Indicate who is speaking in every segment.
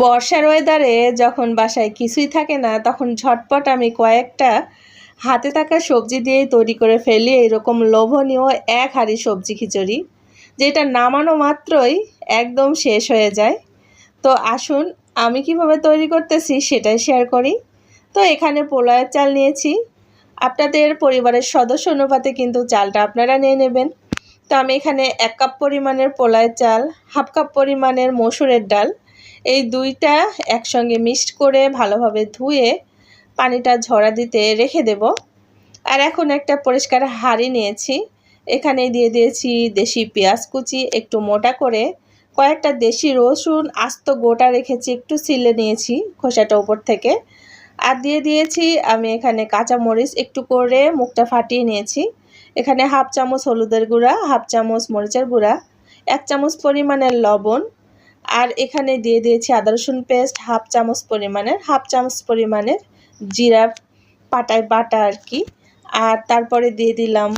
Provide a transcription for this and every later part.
Speaker 1: বর্ষার ওয়েদারে যখন বাসায় কিছুই থাকে না, তখন ঝটপট আমি কয়েকটা হাতে থাকা সবজি দিয়েই তৈরি করে ফেলি। এরকম লোভনীয় এক হাঁড়ি সবজি খিচুড়ি, যেটা নামানো মাত্রই একদম শেষ হয়ে যায়। তো আসুন, আমি কীভাবে তৈরি করতেছি সেটাই শেয়ার করি। তো এখানে পোলায়ের চাল নিয়েছি। আপনাদের পরিবারের সদস্য অনুপাতে কিন্তু চালটা আপনারা নিয়ে নেবেন। তো আমি এখানে এক কাপ পরিমাণের পোলায়ের চাল, হাফ কাপ পরিমাণের মসুরের ডাল এই দুইটা একসঙ্গে মিক্সড করে ভালোভাবে ধুয়ে পানিটা ঝরা দিতে রেখে দেব। আর এখন একটা পরিষ্কার হাঁড়ি নিয়েছি। এখানে দিয়ে দিয়েছি দেশি পেঁয়াজ কুচি, একটু মোটা করে। কয়েকটা দেশি রসুন আস্ত গোটা রেখেছি, একটু সিলে নিয়েছি খোসাটা উপর থেকে। আর দিয়ে দিয়েছি আমি এখানে কাঁচা মরিচ একটু করে মুখটা ফাটিয়ে নিয়েছি। এখানে হাফ চামচ হলুদের গুঁড়া, হাফ চামচ মরিচের গুঁড়া, এক চামচ পরিমাণের লবণ আর এখানে দিয়ে দিয়েছি আদা রসুন পেস্ট হাফ চামচ পরিমাণের, হাফ চামচ পরিমাণের জিরা পাটায় বাটা আর কি। আর তারপরে দিয়ে দিলাম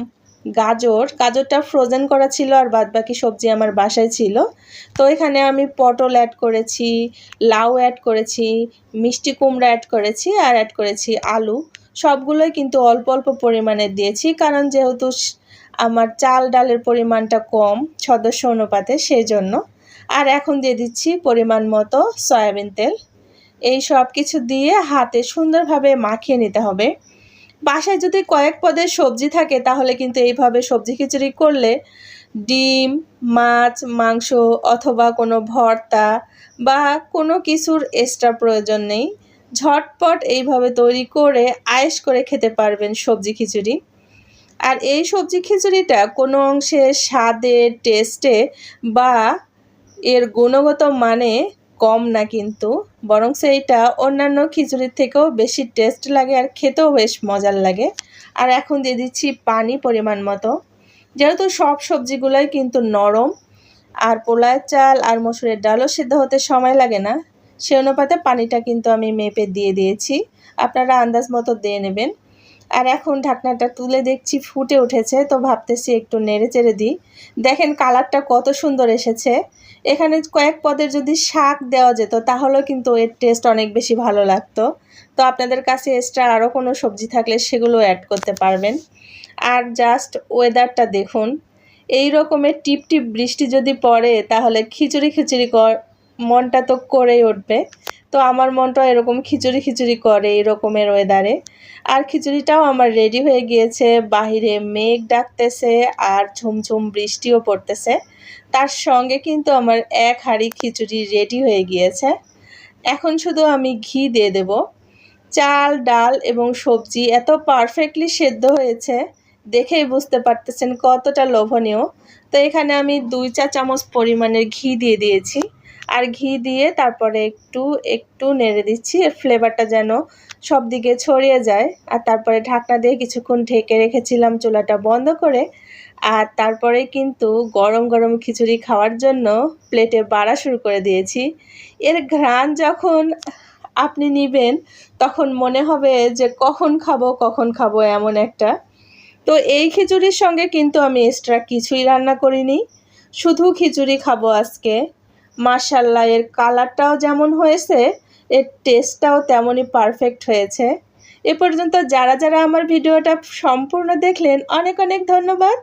Speaker 1: গাজর। গাজরটা ফ্রোজেন করা ছিল আর বাদ বাকি সবজি আমার বাসায় ছিল। তো এখানে আমি পটল অ্যাড করেছি, লাউ অ্যাড করেছি, মিষ্টি কুমড়া অ্যাড করেছি আর অ্যাড করেছি আলু। সবগুলোই কিন্তু অল্প অল্প পরিমাণে দিয়েছি, কারণ যেহেতু আমার চাল ডালের পরিমাণটা কম সদস্য অনুপাতে সেই জন্য আর এখন দিয়ে দিচ্ছি পরিমাণ মতো সয়াবিন তেল। এই সব কিছু দিয়ে হাতে সুন্দরভাবে মাখিয়ে নিতে হবে। বাসায় যদি কয়েক পদের সবজি থাকে, তাহলে কিন্তু এইভাবে সবজি খিচুড়ি করলে ডিম, মাছ, মাংস অথবা কোনো ভর্তা বা কোনো কিছুর এক্সট্রা প্রয়োজন নেই। ঝটপট এইভাবে তৈরি করে আয়েস করে খেতে পারবেন সবজি খিচুড়ি। আর এই সবজি খিচুড়িটা কোনো অংশে স্বাদে টেস্টে বা এর গুণগত মানে কম না কিন্তু, বরং সেইটা অন্যান্য খিচুড়ির থেকেও বেশি টেস্ট লাগে আর খেতেও বেশ মজার লাগে। আর এখন দিয়ে দিচ্ছি পানি পরিমাণ মতো। যেহেতু সব সবজিগুলোই কিন্তু নরম, আর পোলার চাল আর মসুরের ডালও সিদ্ধ হতে সময় লাগে না সে অনুপাতে পানিটা কিন্তু আমি মেপে দিয়ে দিয়েছি। আপনারা আন্দাজ মতো দিয়ে নেবেন। আর এখন ঢাকনাটা তুলে দেখছি, ফুটে উঠেছে, তো ভাবতেছি একটু নেড়ে চেড়ে দিই। দেখেন কালারটা কত সুন্দর এসেছে। এখানে কয়েক পদের যদি শাক দেওয়া যেত, তাহলেও কিন্তু এর টেস্ট অনেক বেশি ভালো লাগতো। তো আপনাদের কাছে এক্সট্রা আরও কোনো সবজি থাকলে সেগুলো অ্যাড করতে পারবেন। আর জাস্ট ওয়েদারটা দেখুন। এই রকমের টিপ টিপ বৃষ্টি যদি পড়ে, তাহলে খিচুড়ি খিচুড়ি কর মনটা তো করেই উঠবে। তো আমার মনটা এরকম খিচুড়ি খিচুড়ি করে এরকমের ওয়েদারে আর খিচুড়িটাও আমার রেডি হয়ে গিয়েছে। বাহিরে মেঘ ডাকতেছে আর ঝুমঝুম বৃষ্টিও পড়তেছে। তার সঙ্গে কিন্তু আমার এক হাঁড়ি খিচুড়ি রেডি হয়ে গিয়েছে। এখন শুধু আমি ঘি দিয়ে দেব। চাল, ডাল এবং সবজি এত পারফেক্টলি সেদ্ধ হয়েছে। দেখেই বুঝতে পারতেছেন কতটা লোভনীয়। তো এখানে আমি দুই চা চামচ পরিমাণের ঘি দিয়ে দিয়েছি। আর ঘি দিয়ে তারপরে একটু একটু নেড়ে দিচ্ছি। এর ফ্লেভারটা যেন সব দিকে ছড়িয়ে যায়। আর তারপরে ঢাকনা দিয়ে কিছুক্ষণ ঢেকে রেখেছিলাম চুলাটা বন্ধ করে। আর তারপরে কিন্তু গরম গরম খিচুড়ি খাওয়ার জন্য প্লেটে বাড়া শুরু করে দিয়েছি। এর ঘ্রাণ যখন আপনি নিবেন, তখন মনে হবে যে কখন খাব কখন খাব এমন একটা। তো এই খিচুড়ির সঙ্গে কিন্তু আমি এক্সট্রা কিছুই রান্না করিনি। শুধু খিচুড়ি খাব আজকে। মার্শাল্লাহ এর কালারটাও যেমন হয়েছে, এর টেস্টটাও তেমনই পারফেক্ট হয়েছে। এ পর্যন্ত যারা যারা আমার ভিডিওটা সম্পূর্ণ দেখলেন, অনেক অনেক ধন্যবাদ।